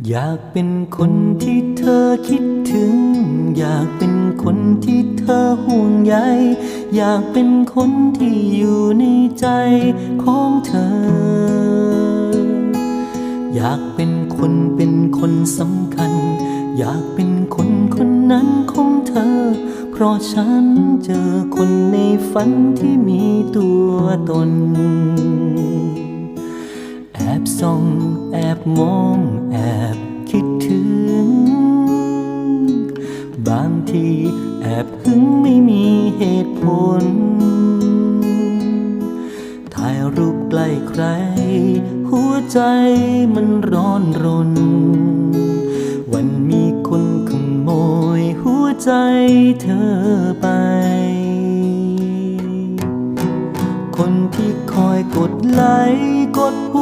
อยากเป็นคนที่เธอคิดถึง อยากเป็นคนที่เธอห่วงใย อยากเป็นคนที่อยู่ในใจของเธอ อยากเป็นคนเป็นคนสำคัญ อยากเป็นคนคนนั้นของเธอ เพราะฉันเจอคนในฝันที่มีตัวตนแอบส่องแอบมองแอบางทีแอบหึงไม่มีเหตุผล ถ่ายรูปใกล้ใคร หัวใจมันร้อนรน วันมีคนขโมยหัวใจเธอไป คนที่คอยกดไลค์กดหัว